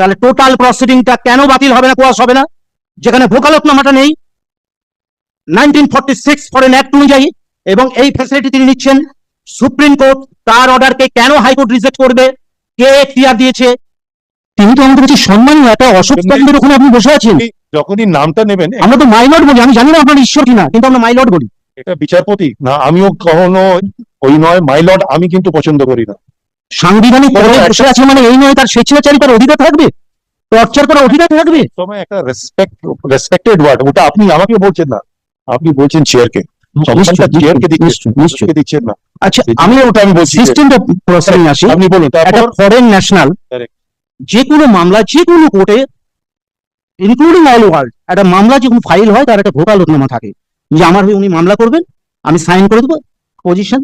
তাহলে টোটাল প্রসিডিংটা কেন বাতিল হবে না কোয়াশ হবে না? যেখানে ভোকালতনামাটা নেই। Nineteen forty six foreign act অনুযায়ী এবং এই ফ্যাসিলিটি তিনি নিচ্ছেন। সুপ্রিম কোর্ট তার অর্ডারকে কেন হাইকোর্ট রিজেক্ট করবে? কে এখতিয়ার দিয়েছে? তিনি তো আমাদের কাছে সম্মানীয় একটা অশোক স্তম্ভের ওখানে আপনি বসে আছেন। যখনই নামটা নেবেন আমরা তো মাইলট বলি আমি জানি না আপনার ঈশ্বর কিনা কিন্তু আমরা মাইলট বলি। এটা বিচারপতি না আমিও কখনো ওই নয় মাইলড আমি কিন্তু পছন্দ করি না। সাংবিধানিক বসে আছে মানে এই নয় তার স্বেচ্ছাচারিতার অধিকার থাকবে? টর্চার করার অধিকার থাকবে? সময় একটা রেসপেক্ট রেসপেক্টেড ওয়ার্ড ওটা আপনি আমাকে বলছেন না। আপনি বলছেন চেয়ারকে আচ্ছা আমি ওটা আমি বলছি আসি। আপনি বলুন একটা ফরেন ন্যাশনাল Correct. যে কোনো মামলা যে কোনো কোর্টে ইনক্লুডিং অল ওয়ার্ল্ড একটা মামলা যখন ফাইল হয় তার একটা থাকে। যে আমার হয়ে উনি মামলা করবেন আমি সাইন করে দেবো পজিশন.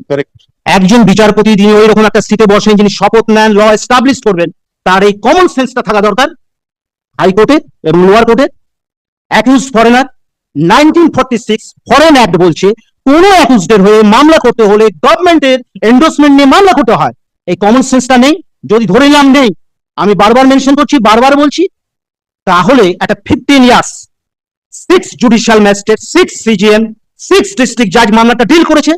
একজন বিচারপতি যিনি ওই রকম একটা সিটে বসেন, যিনি শপথ নেন ল এস্টাবলিশ করবেন, তার এই কমন সেন্সটা থাকা দরকার। হাইকোর্টে এবং লোয়ার কোর্টে accused foreigner nineteen forty six foreign act বলছে, কোন অ্যাকিউজডের হয়ে মামলা করতে হলে গভর্নমেন্টের এন্ডোর্সমেন্ট নিয়ে মামলা করতে হয়। এই কমন সেন্সটা নেই। যদি ধরে নিলাম নেই, আমি বারবার মেনশন করছি, বারবার বলছি, তাহলে একটা fifteen years six judicial magistrate six CJM six district জাজ মামলাটা ডিল করেছে।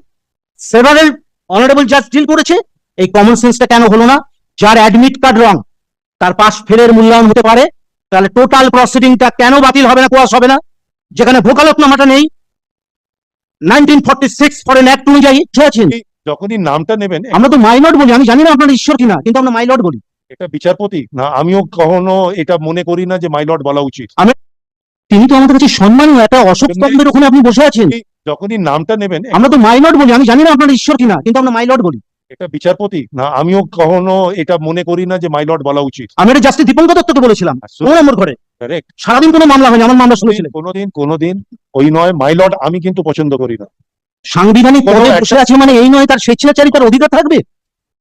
সেভারেল অনারেবল জাজ ডিল করেছে এই কমন সেন্সটা কেন হলো না? যার অ্যাডমিট কার্ড রং তার পাস ফেলের মূল্যায়ন হতে পারে তাহলে টোটাল প্রসিডিংটা কেন বাতিল হবে না কোয়াশ হবে না? যেখানে ভোকালতনামাটা নেই nineteen forty six foreign act অনুযায়ী ঠিক যখনই নামটা নেবেন আমরা তো মাইলট বলি আমি জানি না আপনার ঈশ্বর কিনা কিন্তু আমরা মাইলট বলি। এটা বিচারপতি না আমিও কখনো এটা মনে করি না যে মাইলড বলা উচিত। তিনি তো আমাদের কাছে সম্মানীয় একটা অশোক স্তম্ভের ওখানে আপনি বসে আছেন। যখনই নামটা নেবেন আমরা তো মাইলট বলি আমি জানি না আপনার ঈশ্বর কিনা কিন্তু আমরা মাইলট বলি। এটা বিচারপতি না আমিও কখনো এটা মনে করি না যে মাইলড বলা উচিত। আমি এটা জাস্টিস দীপঙ্কর দত্তকে বলেছিলাম ও নম্বর ঘরে। কারেক্ট সারাদিন কোনো মামলা হয়নি আমার মামলা শুনেছিলেন। কোনোদিন কোনোদিন ওই নয় মাইলড আমি কিন্তু পছন্দ করি না। সাংবিধানিক পদে বসে আছে মানে এই নয় তার স্বেচ্ছাচারী স্বেচ্ছাচারিতার অধিকার থাকবে?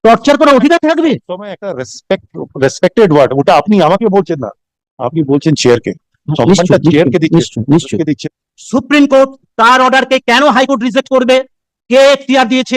টর্চার করার অধিকার থাকবে? সময় একটা রেসপেক্ট রেসপেক্টেড ওয়ার্ড ওটা আপনি আমাকে বলছেন না আপনি বলছেন চেয়ারকে সম্মানটা চেয়ারকে দিচ্ছেন নিশ্চয়ই। দিচ্ছেন। সুপ্রিম কোর্ট তার অর্ডারকে কেন হাইকোর্ট রিজেক্ট করবে? কে এখতিয়ার দিয়েছে?